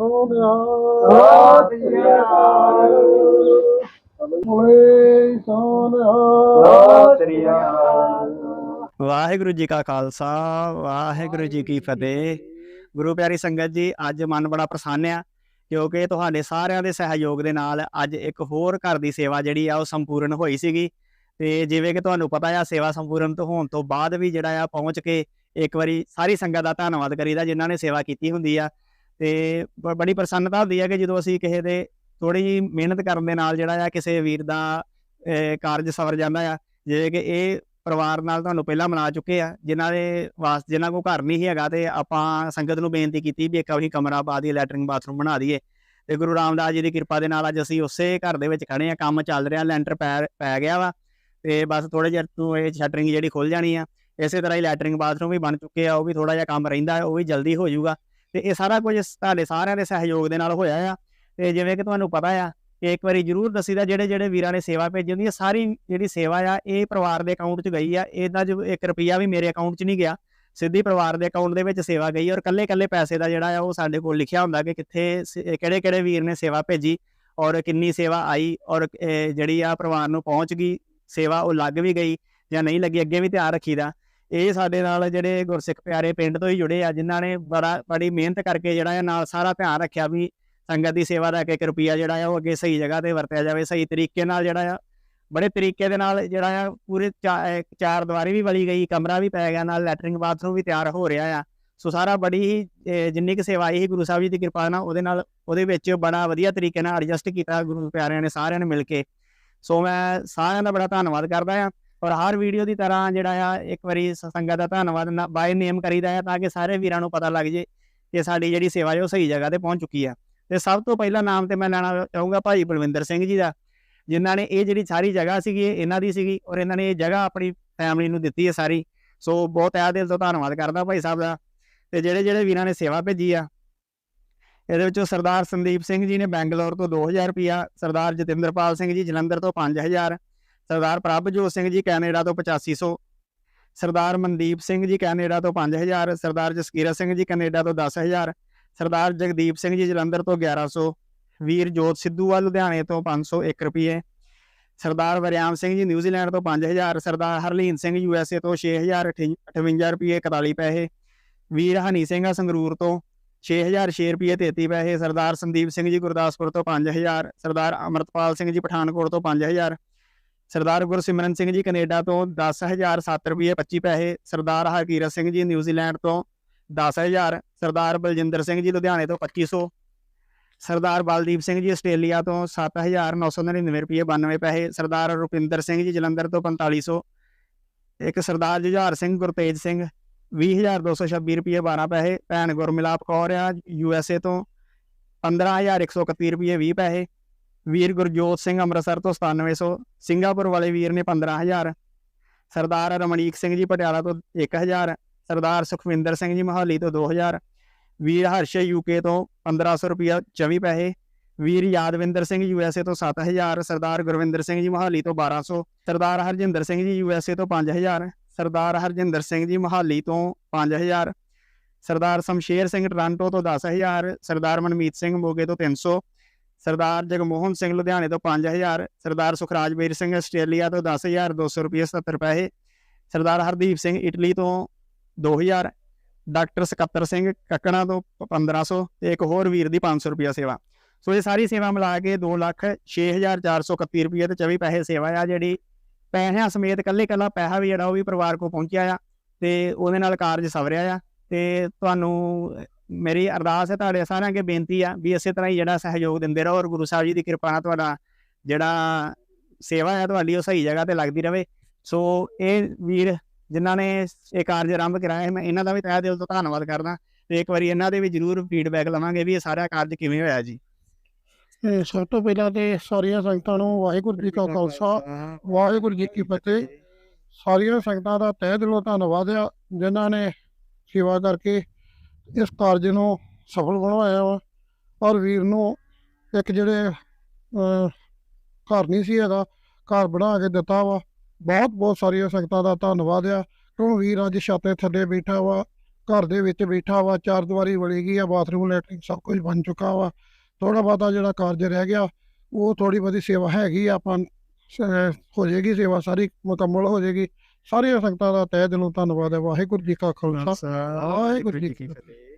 ਸੋਨਿਆ ਸਤਿ ਅਕਾਲ ਓਏ ਸੋਨਿਆ ਸਤਿ ਅਕਾਲ। ਵਾਹਿਗੁਰੂ ਜੀ ਕਾ ਖਾਲਸਾ, ਵਾਹਿਗੁਰੂ ਜੀ ਕੀ ਫਤਿਹ। ਗੁਰੂ ਪਿਆਰੀ ਸੰਗਤ ਜੀ, ਅੱਜ ਮਨ ਬੜਾ ਪ੍ਰਸੰਨ ਆ, ਕਿਉਂਕਿ ਤੁਹਾਡੇ ਸਾਰਿਆਂ ਦੇ ਸਹਿਯੋਗ ਦੇ ਨਾਲ ਅੱਜ ਇੱਕ ਹੋਰ ਘਰ ਦੀ ਸੇਵਾ ਜਿਹੜੀ ਆ, ਉਹ ਸੰਪੂਰਨ ਹੋਈ ਸੀਗੀ। ਤੇ ਜਿਵੇਂ ਕਿ ਤੁਹਾਨੂੰ ਪਤਾ ਆ, ਸੇਵਾ ਸੰਪੂਰਨ ਤੋਂ ਹੋਣ ਤੋਂ ਬਾਅਦ ਵੀ ਜਿਹੜਾ ਆ, ਪਹੁੰਚ ਕੇ ਇੱਕ ਵਾਰੀ ਸਾਰੀ ਸੰਗਤ ਦਾ ਧੰਨਵਾਦ ਕਰੀਦਾ, ਜਿਨ੍ਹਾਂ ਨੇ ਸੇਵਾ ਕੀਤੀ ਹੁੰਦੀ ਆ। ਤੇ ਬੜੀ ਪ੍ਰਸੰਨਤਾ ਹੁੰਦੀ ਹੈ ਕਿ ਜਦੋਂ ਅਸੀਂ ਕਿਸੇ ਦੇ ਥੋੜੀ ਜਿਹੀ ਮਿਹਨਤ ਕਰਨ ਦੇ ਨਾਲ ਜਿਹੜਾ ਆ ਕਿਸੇ ਵੀਰ ਦਾ ਕਾਰਜ ਸਵਰ ਜਾਂਦਾ ਆ, ਜਿਵੇਂ ਕਿ ਇਹ ਪਰਿਵਾਰ ਨਾਲ ਤੁਹਾਨੂੰ ਪਹਿਲਾਂ ਮਿਲਾ ਚੁੱਕੇ ਆ, ਜਿਨ੍ਹਾਂ ਦੇ ਵਾਸ, ਜਿਨ੍ਹਾਂ ਕੋ ਘਰ ਨਹੀਂ ਸੀ ਹੈਗਾ ਤੇ ਆਪਾਂ ਸੰਗਤ ਨੂੰ ਬੇਨਤੀ ਕੀਤੀ ਵੀ ਇੱਕ ਵਾਰੀ ਕਮਰਾ ਪਾ ਦੀ ਲੈਟਰਿੰਗ ਬਾਥਰੂਮ ਬਣਾ ਦਈਏ ਤੇ ਗੁਰੂ ਰਾਮਦਾਸ ਜੀ ਦੀ ਕਿਰਪਾ ਦੇ ਨਾਲ ਅੱਜ ਅਸੀਂ ਉਸੇ ਘਰ ਦੇ ਵਿੱਚ ਖੜੇ ਆ, ਕੰਮ ਚੱਲ ਰਿਹਾ, ਲੈਂਟਰ ਪੈ ਪੈ ਗਿਆ ਵਾ ਤੇ ਬਸ ਥੋੜੇ ਜਿਹਾ ਤੋਂ ਇਹ ਸ਼ਟਰਿੰਗ ਜਿਹੜੀ ਖੁੱਲ ਜਾਣੀ ਆ, ਇਸੇ ਤਰ੍ਹਾਂ ਹੀ ਲੈਟਰਿੰਗ ਬਾਥਰੂਮ ਵੀ ਬਣ ਚੁੱਕੇ ਆ, ਉਹ ਵੀ ਥੋੜਾ ਜਿਹਾ ਕੰਮ ਰਹਿੰਦਾ, ਉਹ ਵੀ ਜਲਦੀ ਹੋ ਜਾਊਗਾ ਤੇ ਇਹ ਸਾਰਾ ਕੁਝ ਤੁਹਾਡੇ ਸਾਰਿਆਂ ਦੇ ਸਹਿਯੋਗ ਦੇ ਨਾਲ ਹੋਇਆ ਆ। ਤੇ ਜਿਵੇਂ ਕਿ ਤੁਹਾਨੂੰ ਪਤਾ ਆ ਕਿ ਇੱਕ ਵਾਰੀ ਜਰੂਰ ਦੱਸੀਦਾ ਜਿਹੜੇ ਜਿਹੜੇ ਵੀਰਾਂ ਨੇ ਸੇਵਾ ਭੇਜੀ ਹੁੰਦੀ ਹੈ ਸਾਰੀ ਜਿਹੜੀ ਸੇਵਾ ਆ, ਇਹ ਪਰਿਵਾਰ ਦੇ ਅਕਾਊਂਟ 'ਚ ਗਈ ਆ। ਇਹਦਾ ਜੋ 1 ਰੁਪਿਆ ਵੀ ਮੇਰੇ ਅਕਾਊਂਟ 'ਚ ਨਹੀਂ ਗਿਆ। ਸਿੱਧੀ ਪਰਿਵਾਰ ਦੇ ਅਕਾਊਂਟ ਦੇ ਵਿੱਚ ਸੇਵਾ ਗਈ ਔਰ ਕੱਲੇ ਕੱਲੇ ਪੈਸੇ ਦਾ ਜਿਹੜਾ ਆ ਉਹ ਸਾਡੇ ਕੋਲ ਲਿਖਿਆ ਹੁੰਦਾ ਕਿ ਕਿੱਥੇ ਕਿਹੜੇ ਕਿਹੜੇ ਵੀਰ ਨੇ ਸੇਵਾ ਭੇਜੀ ਔਰ ਕਿੰਨੀ ਸੇਵਾ ਆਈ ਔਰ ਜਿਹੜੀ ਆ ਪਰਿਵਾਰ ਨੂੰ ਪਹੁੰਚ ਗਈ। ਸੇਵਾ ਉਹ ਲੱਗ ਵੀ ਗਈ ਜਾਂ ਨਹੀਂ ਲੱਗੀ, ਅੱਗੇ ਵੀ ਧਿਆਨ ਰੱਖੀਦਾ। ਇਹ ਸਾਡੇ ਨਾਲ ਜਿਹੜੇ ਗੁਰਸਿੱਖ ਪਿਆਰੇ ਪਿੰਡ ਤੋਂ ਹੀ ਜੁੜੇ ਆ, ਜਿਨ੍ਹਾਂ ਨੇ ਬੜਾ, ਬੜੀ ਮਿਹਨਤ ਕਰਕੇ ਜਿਹੜਾ ਆ ਨਾਲ ਸਾਰਾ ਧਿਆਨ ਰੱਖਿਆ ਵੀ ਸੰਗਤ ਦੀ ਸੇਵਾ ਦਾ ਇੱਕ ਇੱਕ ਰੁਪਿਆ ਜਿਹੜਾ ਆ ਉਹ ਅੱਗੇ ਸਹੀ ਜਗ੍ਹਾ ਤੇ ਵਰਤਿਆ ਜਾਵੇ, ਸਹੀ ਤਰੀਕੇ ਨਾਲ ਜਿਹੜਾ ਆ, ਬੜੇ ਤਰੀਕੇ ਦੇ ਨਾਲ ਜਿਹੜਾ ਆ ਪੂਰੇ ਚਾ- ਚਾਰ ਦੀਵਾਰੀ ਵੀ ਵਲੀ ਗਈ, ਕਮਰਾ ਵੀ ਪੈ ਗਿਆ, ਨਾਲ ਲੈਟਰਿੰਗ ਬਾਥਰੂਮ ਵੀ ਤਿਆਰ ਹੋ ਰਿਹਾ ਆ। ਸੋ ਸਾਰਾ ਬੜੀ ਹੀ ਜਿੰਨੀ ਕੁ ਸੇਵਾ ਆਈ ਸੀ ਗੁਰੂ ਸਾਹਿਬ ਜੀ ਦੀ ਕਿਰਪਾ ਨਾਲ, ਉਹਦੇ ਨਾਲ, ਉਹਦੇ ਵਿੱਚ ਬੜਾ ਵਧੀਆ ਤਰੀਕੇ ਨਾਲ ਐਡਜਸਟ ਕੀਤਾ ਗੁਰੂ ਪਿਆਰਿਆਂ ਨੇ ਸਾਰਿਆਂ ਨੇ ਮਿਲ ਕੇ। ਸੋ ਮੈਂ ਸਾਰਿਆਂ ਦਾ ਬੜਾ ਧੰਨਵਾਦ ਕਰਦਾ ਆ। ਔਰ ਹਰ ਵੀਡੀਓ ਦੀ ਤਰ੍ਹਾਂ ਜਿਹੜਾ ਆ, ਇੱਕ ਵਾਰੀ ਸੰਗਤ ਦਾ ਧੰਨਵਾਦ ਬਾਏ ਨੇਮ ਕਰੀਦਾ ਆ ਤਾਂ ਕਿ ਸਾਰੇ ਵੀਰਾਂ ਨੂੰ ਪਤਾ ਲੱਗ ਜੇ ਕਿ ਸਾਡੀ ਜਿਹੜੀ ਸੇਵਾ ਹੈ ਉਹ ਸਹੀ ਜਗ੍ਹਾ ਤੇ ਪਹੁੰਚ ਚੁੱਕੀ ਆ। ਤੇ ਸਭ ਤੋਂ ਪਹਿਲਾ ਨਾਮ ਤੇ ਮੈਂ ਲੈਣਾ ਚਾਹੂੰਗਾ ਭਾਈ ਬਲਵਿੰਦਰ ਸਿੰਘ ਜੀ ਦਾ, ਜਿਨ੍ਹਾਂ ਨੇ ਇਹ ਜਿਹੜੀ ਸਾਰੀ ਜਗ੍ਹਾ ਸੀਗੀ ਇਹਨਾਂ ਦੀ ਸੀਗੀ ਔਰ ਇਹਨਾਂ ਨੇ ਇਹ ਜਗ੍ਹਾ ਆਪਣੀ ਫੈਮਿਲੀ ਨੂੰ ਦਿੱਤੀ ਹੈ ਸਾਰੀ। ਸੋ ਬਹੁਤ ਤਹਿ ਦਿਲ ਤੋਂ ਧੰਨਵਾਦ ਕਰਦਾ ਭਾਈ ਸਾਹਿਬ ਦਾ। ਤੇ ਜਿਹੜੇ ਜਿਹੜੇ ਵੀਰਾਂ ਨੇ ਸੇਵਾ ਭੇਜੀ ਆ, ਇਹਦੇ ਵਿੱਚੋਂ ਸਰਦਾਰ ਸੰਦੀਪ ਸਿੰਘ ਜੀ ਨੇ ਬੈਂਗਲੌਰ ਤੋਂ 2000 ਰੁਪਿਆ ਸਰਦਾਰ ਜਤਿੰਦਰਪਾਲ ਸਿੰਘ ਜੀ ਜਲੰਧਰ ਤੋਂ 5000 ਸਰਦਾਰ ਪ੍ਰਭਜੋਤ ਸਿੰਘ ਜੀ ਕੈਨੇਡਾ ਤੋਂ 8500 ਸਰਦਾਰ ਮਨਦੀਪ ਸਿੰਘ ਜੀ ਕੈਨੇਡਾ ਤੋਂ 5000 ਸਰਦਾਰ ਜਸਕੀਰਾ ਸਿੰਘ ਜੀ ਕੈਨੇਡਾ ਤੋਂ 10000 ਸਰਦਾਰ ਜਗਦੀਪ ਸਿੰਘ ਜੀ ਜਲੰਧਰ ਤੋਂ 1100 ਵੀਰ ਜੋਤ ਸਿੱਧੂ ਆ ਲੁਧਿਆਣੇ ਤੋਂ 501 ਰੁਪਏ ਸਰਦਾਰ ਵਰਿਆਮ ਸਿੰਘ ਜੀ ਨਿਊਜ਼ੀਲੈਂਡ ਤੋਂ 5000 Sardar Harleen Singh U S A ਤੋਂ 6058 ਰੁਪਏ 41 ਪੈਸੇ, ਵੀਰ ਹਨੀ ਸਿੰਘ ਆ ਸੰਗਰੂਰ ਤੋਂ 6006 ਰੁਪਏ 33 ਪੈਸੇ, ਸਰਦਾਰ ਸੰਦੀਪ ਸਿੰਘ ਜੀ ਗੁਰਦਾਸਪੁਰ ਤੋਂ 5000 ਸਰਦਾਰ ਅਮਰਤਪਾਲ ਸਿੰਘ ਜੀ ਪਠਾਨਕੋਟ ਤੋਂ 5000 ਸਰਦਾਰ ਗੁਰਸਿਮਰਨ ਸਿੰਘ ਜੀ ਕੈਨੇਡਾ ਤੋਂ 10007 ਰੁਪਏ 25 ਪੈਸੇ, ਸਰਦਾਰ ਹਰਕੀਰਤ ਸਿੰਘ ਜੀ ਨਿਊਜ਼ੀਲੈਂਡ ਤੋਂ 10000 ਸਰਦਾਰ ਬਲਜਿੰਦਰ ਸਿੰਘ ਜੀ ਲੁਧਿਆਣੇ ਤੋਂ 2500 ਸਰਦਾਰ ਬਲਦੀਪ ਸਿੰਘ ਜੀ ਆਸਟ੍ਰੇਲੀਆ ਤੋਂ 7999 ਰੁਪਏ 92 ਪੈਸੇ, ਸਰਦਾਰ ਰੁਪਿੰਦਰ ਸਿੰਘ ਜੀ ਜਲੰਧਰ ਤੋਂ 4500 ਇੱਕ ਸਰਦਾਰ ਜੁਝਾਰ ਸਿੰਘ ਗੁਰਤੇਜ ਸਿੰਘ 20226 ਰੁਪਏ 12 ਪੈਸੇ, ਭੈਣ ਗੁਰਮਿਲਾਪ ਕੌਰ ਆ ਯੂ ਐਸ ਏ ਤੋਂ 15131 ਰੁਪਏ 20 ਪੈਸੇ ਵੀਰ ਗੁਰਜੋਤ ਸਿੰਘ ਅੰਮ੍ਰਿਤਸਰ ਤੋਂ 9700 ਸਿੰਗਾਪੁਰ ਵਾਲੇ ਵੀਰ ਨੇ 15000 ਸਰਦਾਰ ਰਮਣੀਕ ਸਿੰਘ ਜੀ ਪਟਿਆਲਾ ਤੋਂ 1000 ਸਰਦਾਰ ਸੁਖਵਿੰਦਰ ਸਿੰਘ ਜੀ ਮੋਹਾਲੀ ਤੋਂ 2000 ਵੀਰ ਹਰਸ਼ ਯੂਕੇ ਤੋਂ 1500 ਰੁਪਿਆ 24 ਪੈਸੇ, ਵੀਰ ਯਾਦਵਿੰਦਰ ਸਿੰਘ ਯੂਐਸਏ ਤੋਂ 7000 ਸਰਦਾਰ ਗੁਰਵਿੰਦਰ ਸਿੰਘ ਜੀ ਮੋਹਾਲੀ ਤੋਂ 1200 ਸਰਦਾਰ ਹਰਜਿੰਦਰ ਸਿੰਘ ਜੀ ਯੂਐਸਏ ਤੋਂ 5000 ਸਰਦਾਰ ਹਰਜਿੰਦਰ ਸਿੰਘ ਜੀ ਮੋਹਾਲੀ ਤੋਂ 5000 ਸਰਦਾਰ ਸ਼ਮਸ਼ੇਰ ਸਿੰਘ ਟਰਾਂਟੋ ਤੋਂ 10000 ਸਰਦਾਰ ਮਨਮੀਤ ਸਿੰਘ ਮੋਗੇ ਤੋਂ 300 ਸਰਦਾਰ ਜਗਮੋਹਨ ਸਿੰਘ ਲੁਧਿਆਣੇ ਤੋਂ 5000 ਸਰਦਾਰ ਸੁਖਰਾਜਵੀਰ ਸਿੰਘ ਆਸਟ੍ਰੇਲੀਆ ਤੋਂ 10200 ਰੁਪਏ 70 ਪੈਸੇ, ਸਰਦਾਰ ਹਰਦੀਪ ਸਿੰਘ ਇਟਲੀ ਤੋਂ 2000 ਡਾਕਟਰ ਸਕੱਤਰ ਸਿੰਘ ਕੱਕਣਾ ਤੋਂ 1500 ਤੇ ਇੱਕ ਹੋਰ ਵੀਰ ਦੀ 500 ਰੁਪਿਆ ਸੇਵਾ। ਸੋ ਇਹ ਸਾਰੀ ਸੇਵਾ ਮਿਲਾ ਕੇ 2 ਲੱਖ 6431 ਰੁਪਏ ਤੇ 24 ਪੈਸੇ ਸੇਵਾ ਆ ਜਿਹੜੀ ਪੈਸਿਆਂ ਸਮੇਤ ਕੱਲੇ ਕੱਲਾ ਪੈਸਾ ਵੀ ਜਿਹੜਾ ਉਹ ਵੀ ਪਰਿਵਾਰ ਕੋ ਪਹੁੰਚਿਆ ਆ ਤੇ ਉਹਦੇ ਨਾਲ ਕਾਰਜ ਸਵਰਿਆ ਆ ਤੇ ਤੁਹਾਨੂੰ ਮੇਰੀ ਅਰਦਾਸ ਹੈ ਤੁਹਾਡੇ ਸਾਰਿਆਂ ਅੱਗੇ ਬੇਨਤੀ ਆ ਵੀ ਇਸੇ ਤਰ੍ਹਾਂ ਹੀ ਜਿਹੜਾ ਸਹਿਯੋਗ ਦਿੰਦੇ ਰਹੋ ਔਰ ਗੁਰੂ ਸਾਹਿਬ ਜੀ ਦੀ ਕਿਰਪਾ ਨਾਲ ਤੁਹਾਡਾ ਜਿਹੜਾ ਸੇਵਾ ਹੈ ਤੁਹਾਡੀ ਉਹ ਸਹੀ ਜਗ੍ਹਾ ਤੇ ਲੱਗਦੀ ਰਹੇ। ਸੋ ਇਹ ਵੀਰ ਜਿਨ੍ਹਾਂ ਨੇ ਇਹ ਕਾਰਜ ਆਰੰਭ ਕਰਾਇਆ ਹੈ, ਮੈਂ ਇਹਨਾਂ ਦਾ ਵੀ ਤਹਿ ਦਿਲ ਤੋਂ ਧੰਨਵਾਦ ਕਰਦਾ ਤੇ ਇੱਕ ਵਾਰੀ ਇਹਨਾਂ ਦੇ ਵੀ ਜਰੂਰ ਫੀਡਬੈਕ ਲਵਾਂਗੇ ਵੀ ਇਹ ਸਾਰਾ ਕਾਰਜ ਕਿਵੇਂ ਹੋਇਆ ਜੀ। ਸਭ ਤੋਂ ਪਹਿਲਾਂ ਤੇ ਸਾਰੀਆਂ ਸੰਗਤਾਂ ਨੂੰ ਵਾਹਿਗੁਰੂ ਜੀ ਕਾ ਖਾਲਸਾ ਵਾਹਿਗੁਰੂ ਜੀ ਕੀ ਫਤਿਹ। ਸਾਰੀਆਂ ਸੰਗਤਾਂ ਦਾ ਤਹਿ ਦਿਲੋਂ ਧੰਨਵਾਦ ਆ ਜਿਨ੍ਹਾਂ ਨੇ ਸੇਵਾ ਕਰਕੇ ਇਸ ਕਾਰਜ ਨੂੰ ਸਫਲ ਬਣਵਾਇਆ ਵਾ। ਔਰ ਵੀਰ ਨੂੰ ਇੱਕ ਜਿਹੜੇ ਘਰ ਨਹੀਂ ਸੀ ਹੈਗਾ, ਘਰ ਬਣਾ ਕੇ ਦਿੱਤਾ ਵਾ। ਬਹੁਤ ਬਹੁਤ ਸਾਰੀਆਂ ਸੰਗਤਾਂ ਦਾ ਧੰਨਵਾਦ ਆ। ਕਿਉਂ ਵੀਰ ਅੱਜ ਛਾਤੇ ਥੱਲੇ ਬੈਠਾ ਵਾ, ਘਰ ਦੇ ਵਿੱਚ ਬੈਠਾ ਵਾ, ਚਾਰ ਦੀਵਾਰੀ ਵਲੀ ਗਈ ਆ, ਬਾਥਰੂਮ, ਲੈਟਰਿੰਗ ਸਭ ਕੁਝ ਬਣ ਚੁੱਕਾ ਵਾ। ਥੋੜਾ ਬਾਤਾ ਜਿਹੜਾ ਕਾਰਜ ਰਹਿ ਗਿਆ, ਉਹ ਥੋੜੀ ਬਦੀ ਸੇਵਾ ਹੈਗੀ ਆਪਾਂ ਹੋ ਜਾਏਗੀ ਸੇਵਾ ਸਾਰੀ ਮੁਕੰਮਲ ਹੋ ਜਾਏਗੀ। ਸਾਰੀਆਂ ਸੰਗਤਾਂ ਦਾ ਤਹਿ ਦਿਲੋਂ ਧੰਨਵਾਦ ਹੈ। ਵਾਹਿਗੁਰੂ ਜੀ ਕਾ ਖਾਲਸਾ ਵਾਹਿਗੁਰੂ ਜੀ ਕੀ ਫਤਿਹ।